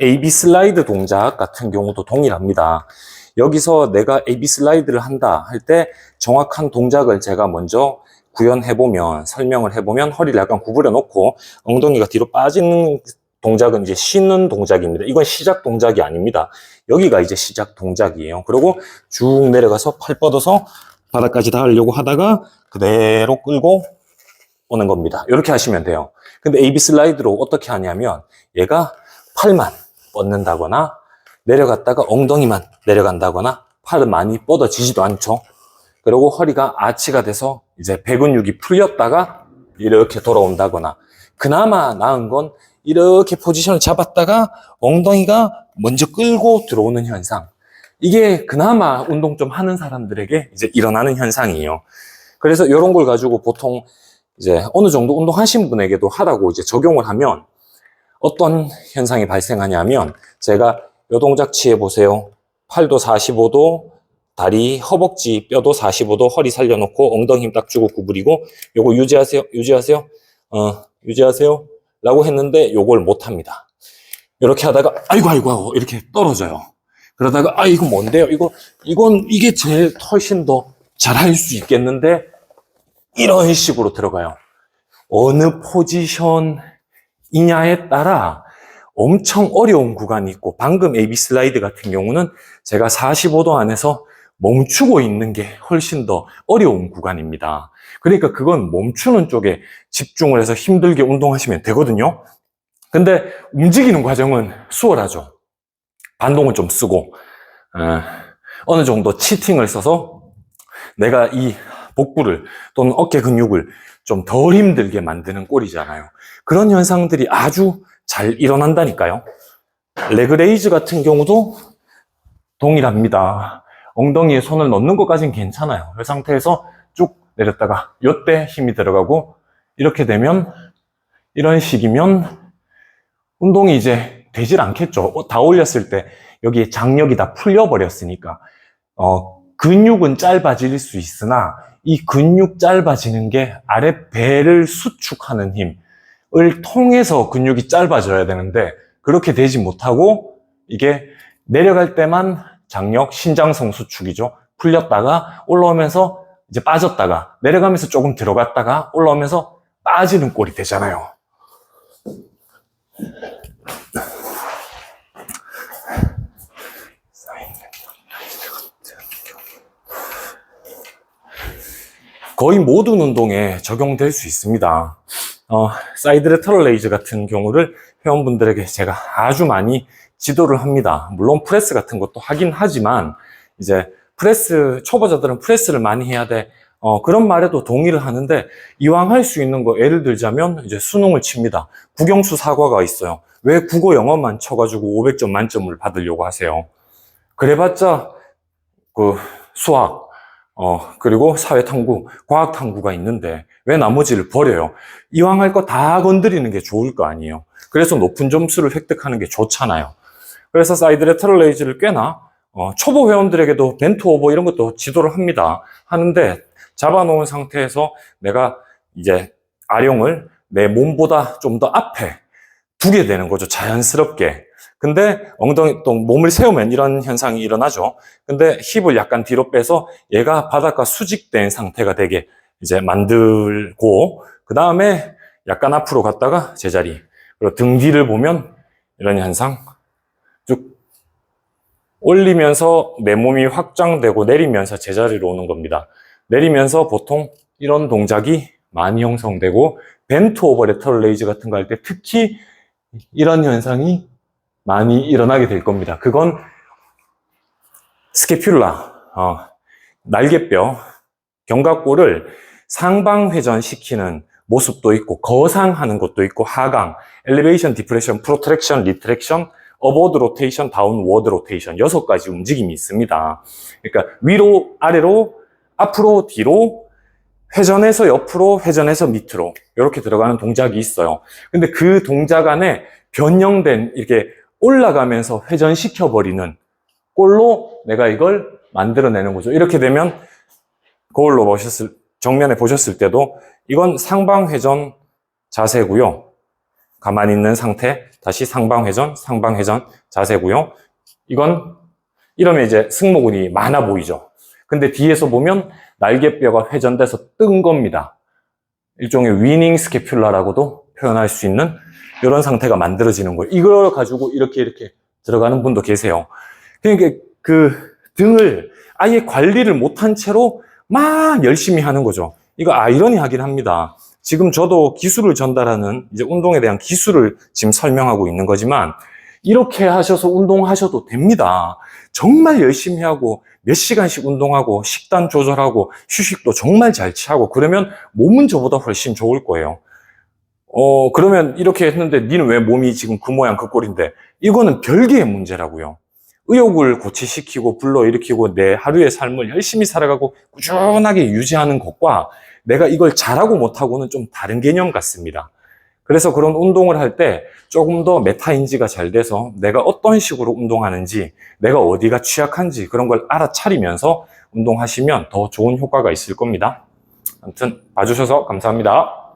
AB 슬라이드 동작 같은 경우도 동일합니다. 여기서 내가 AB 슬라이드를 한다 할 때 정확한 동작을 제가 먼저 구현해보면, 설명을 해보면 허리를 약간 구부려 놓고 엉덩이가 뒤로 빠지는 동작은 이제 쉬는 동작입니다. 이건 시작 동작이 아닙니다. 여기가 이제 시작 동작이에요. 그리고 쭉 내려가서 팔 뻗어서 바닥까지 닿으려고 하다가 그대로 끌고 오는 겁니다. 이렇게 하시면 돼요. 근데 AB 슬라이드로 어떻게 하냐면 얘가 팔만 뻗는다거나 내려갔다가 엉덩이만 내려간다거나 팔은 많이 뻗어지지도 않죠. 그리고 허리가 아치가 돼서 이제 배근육이 풀렸다가 이렇게 돌아온다거나 그나마 나은 건 이렇게 포지션을 잡았다가 엉덩이가 먼저 끌고 들어오는 현상. 이게 그나마 운동 좀 하는 사람들에게 이제 일어나는 현상이에요. 그래서 이런 걸 가지고 보통 이제 어느 정도 운동하신 분에게도 하라고 이제 적용을 하면 어떤 현상이 발생하냐면 제가 요 동작 취해 보세요. 팔도 45도, 다리, 허벅지, 뼈도 45도, 허리 살려놓고 엉덩이 힘 딱 주고 구부리고 요거 유지하세요. 유지하세요. 어, 유지하세요. 라고 했는데 요걸 못 합니다. 이렇게 하다가 아이고 아이고 아이고 이렇게 떨어져요. 그러다가 아 이거 뭔데요? 이거 이건 이게 제일 훨씬 더 잘할 수 있겠는데 이런 식으로 들어가요. 어느 포지션 이냐에 따라 엄청 어려운 구간이 있고 방금 AB 슬라이드 같은 경우는 제가 45도 안에서 멈추고 있는 게 훨씬 더 어려운 구간입니다. 그러니까 그건 멈추는 쪽에 집중을 해서 힘들게 운동하시면 되거든요. 근데 움직이는 과정은 수월하죠. 반동을 좀 쓰고 어, 어느 정도 치팅을 써서 내가 이 복부를 또는 어깨 근육을 좀 덜 힘들게 만드는 꼴이잖아요. 그런 현상들이 아주 잘 일어난다니까요. 레그레이즈 같은 경우도 동일합니다. 엉덩이에 손을 넣는 것까지는 괜찮아요. 이 상태에서 쭉 내렸다가 요때 힘이 들어가고 이렇게 되면 이런 식이면 운동이 이제 되질 않겠죠. 어, 다 올렸을 때 여기에 장력이 다 풀려버렸으니까 어, 근육은 짧아질 수 있으나 이 근육 짧아지는 게 아래 배를 수축하는 힘을 통해서 근육이 짧아져야 되는데 그렇게 되지 못하고 이게 내려갈 때만 장력, 신장성 수축이죠. 풀렸다가 올라오면서 이제 빠졌다가 내려가면서 조금 들어갔다가 올라오면서 빠지는 꼴이 되잖아요. 거의 모든 운동에 적용될 수 있습니다. 어, 사이드 레터럴 레이즈 같은 경우를 회원분들에게 제가 아주 많이 지도를 합니다. 물론 프레스 같은 것도 하긴 하지만 이제 프레스 초보자들은 프레스를 많이 해야 돼. 어, 그런 말에도 동의를 하는데 이왕 할 수 있는 거 예를 들자면 이제 수능을 칩니다. 국영수 사과가 있어요. 왜 국어 영어만 쳐가지고 500점 만점을 받으려고 하세요? 그래봤자 그 수학 어, 그리고 사회탐구, 과학탐구가 있는데 왜 나머지를 버려요? 이왕 할 거 다 건드리는 게 좋을 거 아니에요. 그래서 높은 점수를 획득하는 게 좋잖아요. 그래서 사이드 레터럴 레이즈를 꽤나 어, 초보 회원들에게도 벤트 오버 이런 것도 지도를 합니다. 하는데 잡아놓은 상태에서 내가 이제 아령을 내 몸보다 좀 더 앞에 두게 되는 거죠. 자연스럽게. 근데 엉덩이 또 몸을 세우면 이런 현상이 일어나죠. 근데 힙을 약간 뒤로 빼서 얘가 바닥과 수직된 상태가 되게 이제 만들고 그 다음에 약간 앞으로 갔다가 제자리 그리고 등 뒤를 보면 이런 현상 쭉 올리면서 내 몸이 확장되고 내리면서 제자리로 오는 겁니다. 내리면서 보통 이런 동작이 많이 형성되고 벤트 오버 레터럴 레이즈 같은 거 할 때 특히 이런 현상이 많이 일어나게 될 겁니다. 그건 스케퓰라, 어, 날개뼈, 견갑골을 상방 회전시키는 모습도 있고 거상하는 것도 있고 하강, 엘리베이션, 디프레션, 프로트랙션, 리트랙션, 어버드 로테이션, 다운워드 로테이션 여섯 가지 움직임이 있습니다. 그러니까 위로 아래로 앞으로 뒤로 회전해서 옆으로 회전해서 밑으로 이렇게 들어가는 동작이 있어요. 근데 그 동작 안에 변형된 이렇게 올라가면서 회전시켜 버리는 꼴로 내가 이걸 만들어내는 거죠. 이렇게 되면 거울로 보셨을 정면에 보셨을 때도 이건 상방 회전 자세고요. 가만히 있는 상태 다시 상방회전, 상방회전 자세고요. 이건 이러면 이제 승모근이 많아 보이죠. 근데 뒤에서 보면 날개뼈가 회전돼서 뜬 겁니다. 일종의 위닝 스케퓰라라고도 표현할 수 있는 이런 상태가 만들어지는 거예요. 이걸 가지고 이렇게 이렇게 들어가는 분도 계세요. 그러니까 그 등을 아예 관리를 못한 채로 막 열심히 하는 거죠. 이거 아이러니하긴 합니다. 지금 저도 기술을 전달하는 이제 운동에 대한 기술을 지금 설명하고 있는 거지만 이렇게 하셔서 운동하셔도 됩니다. 정말 열심히 하고 몇 시간씩 운동하고 식단 조절하고 휴식도 정말 잘 취하고 그러면 몸은 저보다 훨씬 좋을 거예요. 어, 그러면 이렇게 했는데 니는 왜 몸이 지금 그 모양 그 꼴인데 이거는 별개의 문제라고요. 의욕을 고취시키고 불러일으키고 내 하루의 삶을 열심히 살아가고 꾸준하게 유지하는 것과 내가 이걸 잘하고 못하고는 좀 다른 개념 같습니다. 그래서 그런 운동을 할 때 조금 더 메타인지가 잘 돼서 내가 어떤 식으로 운동하는지, 내가 어디가 취약한지 그런 걸 알아차리면서 운동하시면 더 좋은 효과가 있을 겁니다. 아무튼 봐주셔서 감사합니다.